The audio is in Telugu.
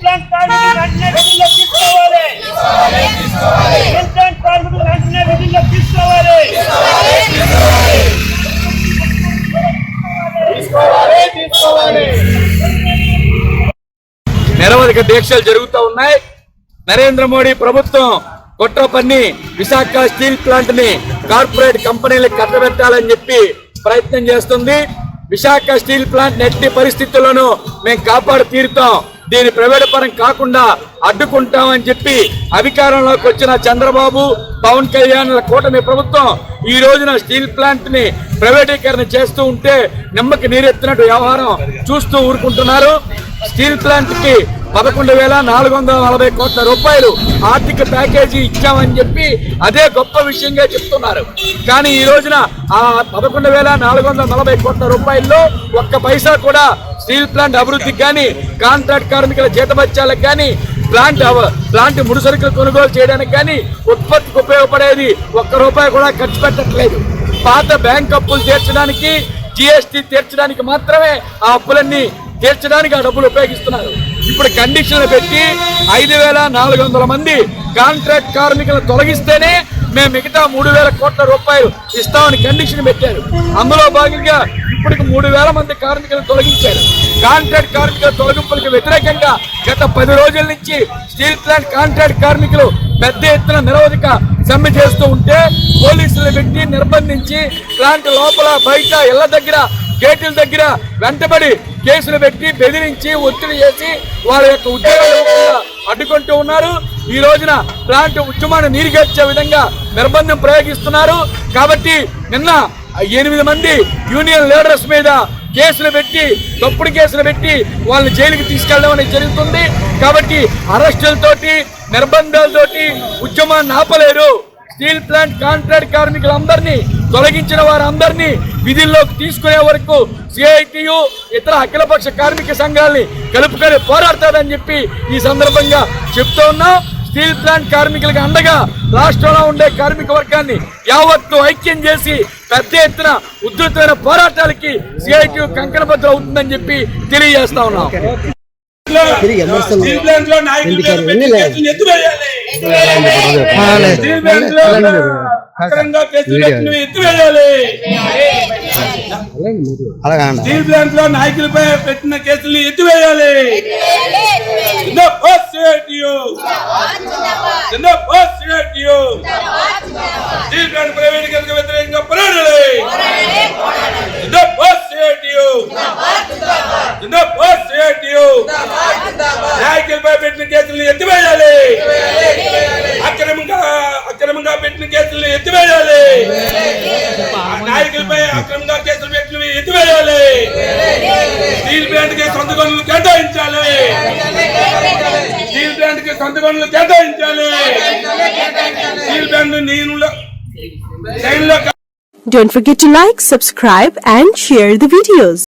ప్లాంట్ కార్మికులు వెంటనే విధుల్లో తీసుకోవాలి. స్టీల్ ప్లాంట్ కార్మికులు వెంటనే విధుల్లో తీసుకోవాలి. నిరవధిక దీక్షలు జరుగుతూ ఉన్నాయి. నరేంద్ర మోడీ ప్రభుత్వం కుట్ర పన్ని విశాఖ స్టీల్ ప్లాంట్ని కార్పొరేట్ కంపెనీలకు కట్టబెట్టాలని చెప్పి ప్రయత్నం చేస్తుంది. విశాఖ స్టీల్ ప్లాంట్ నెట్టి పరిస్థితులను మేము కాపాడు తీరుతాం. దీని ప్రైవేట్ పరం కాకుండా అడ్డుకుంటామని చెప్పి అధికారంలోకి వచ్చిన చంద్రబాబు పవన్ కళ్యాణ్ కూటమి ప్రభుత్వం ఈ రోజున స్టీల్ ప్లాంట్ని ప్రైవేటీకరణ చేస్తూ ఉంటే నిమ్మకి నీరెత్తినట్టు వ్యవహారం చూస్తూ ఊరుకుంటున్నారు. స్టీల్ ప్లాంట్కి పదకొండు వేల నాలుగు వందల నలభై కోట్ల రూపాయలు ఆర్థిక ప్యాకేజీ ఇచ్చామని చెప్పి అదే గొప్ప విషయంగా చెప్తున్నారు. కానీ ఈ రోజున ఆ పదకొండు వేల నాలుగు వందల నలభై కోట్ల రూపాయల్లో ఒక్క పైసా కూడా స్టీల్ ప్లాంట్ అభివృద్ధికి కానీ కాంట్రాక్ట్ కార్మికుల జీతభత్యాలకు కానీ ప్లాంట్ అవ- ప్లాంట్ ముడిసరుకులు కొనుగోలు చేయడానికి కానీ ఉత్పత్తికి ఉపయోగపడేది ఒక్క రూపాయి కూడా ఖర్చు పెట్టట్లేదు. పాత బ్యాంక్ అప్పులు తీర్చడానికి జిఎస్టీ తీర్చడానికి మాత్రమే ఆ అప్పులన్నీ తీర్చడానికి ఆ డబ్బులు ఉపయోగిస్తున్నారు. ఇప్పుడు కండిషన్లు పెట్టి ఐదు వేల నాలుగు వందల మంది కాంట్రాక్ట్ కార్మికులను తొలగిస్తేనే మేము మిగతా మూడు వేల కోట్ల రూపాయలు ఇస్తామని కండిషన్ పెట్టారు. అందులో భాగంగా ఇప్పటికి మూడు వేల మంది కార్మికులను తొలగించారు. కాంట్రాక్ట్ కార్మికుల తొలగింపులకు వ్యతిరేకంగా గత పది రోజుల నుంచి స్టీల్ ప్లాంట్ కాంట్రాక్ట్ కార్మికులు పెద్ద ఎత్తున నిరోధక సమ్మె చేస్తూ ఉంటే పోలీసులు పెట్టి నిర్బంధించి ప్లాంట్ లోపల బయట ఇళ్ళ దగ్గర గేట్ల దగ్గర వెంటబడి కేసులు పెట్టి బెదిరించి ఒత్తిడి చేసి వాళ్ళ యొక్క ఉద్యోగాలు అడ్డుకుంటూ ఉన్నారు. ఈ రోజున ప్లాంట్ ఉద్యమాన్ని నీరుగచ్చే విధంగా నిర్బంధం ప్రయోగిస్తున్నారు. కాబట్టి నిన్న ఎనిమిది మంది యూనియన్ లీడర్స్ మీద కేసులు పెట్టి తప్పుడు కేసులు పెట్టి వాళ్ళని జైలుకి తీసుకెళ్ళడం అనేది జరుగుతుంది. కాబట్టి అరెస్టులతోటి నిర్బంధాలతోటి ఉద్యమాన్ని ఆపలేరు. స్టీల్ ప్లాంట్ కాంట్రాక్ట్ కార్మికులందరినీ తొలగించిన వారందరినీ విధుల్లోకి తీసుకునే వరకు సిఐటియు ఇతర అఖిలపక్ష కార్మిక సంఘాలని కలుపుకొని పోరాడతారని చెప్పి ఈ సందర్భంగా చెప్తూ ఉన్నాం. స్టీల్ ప్లాంట్ కార్మికులకు అండగా రాష్ట్రంలో ఉండే కార్మిక వర్గాన్ని యావత్తు ఐక్యం చేసి పెద్ద ఎత్తున ఉధృతమైన పోరాటాలకి సిఐటియు కంకణబద్ద అవుతుందని చెప్పి తెలియజేస్తా ఉన్నాం. స్టీల్ ప్లాంట్లో నాయకుల మీద ఎందుకని? పెట్టిన కేసులు ఎత్తివేయాలి స్టీల్ ప్లాంట్లో అక్రమంగా కేసులు పెట్టినవి ఎత్తివేయాలి అలాగా అన్న స్టీల్ ప్లాంట్లో నాయకులపై పెట్టిన కేసులు ఎత్తివేయాలి జిందాబాద్ సిఐటియు జిందాబాద్ సిఐటియు స్టీల్ ప్లాంట్ ప్రైవేటీకరణకు వ్యతిరేకంగా పోరాడాలి జిందాబాద్ సిఐటియు జిందాబాద్ సిఐటియు నాయకులపై పెట్టిన కేసులు ఎత్తివేయాలి అక్రమంగా అక్రమంగా పెట్టిన కేసులు ఎత్తివేయాలి నాయకులపై అక్రమంగా కేసులు వ్యక్తులు ఎత్తివేయాలి. స్టీల్ ప్లాంట్కి సొంత గనులు కేటాయించాలి. స్టీల్ ప్లాంట్కి సొంత గనులు కేటాయించాలి. స్టీల్ ప్లాంట్ నీళ్ళు Don't forget to like, subscribe and share the videos.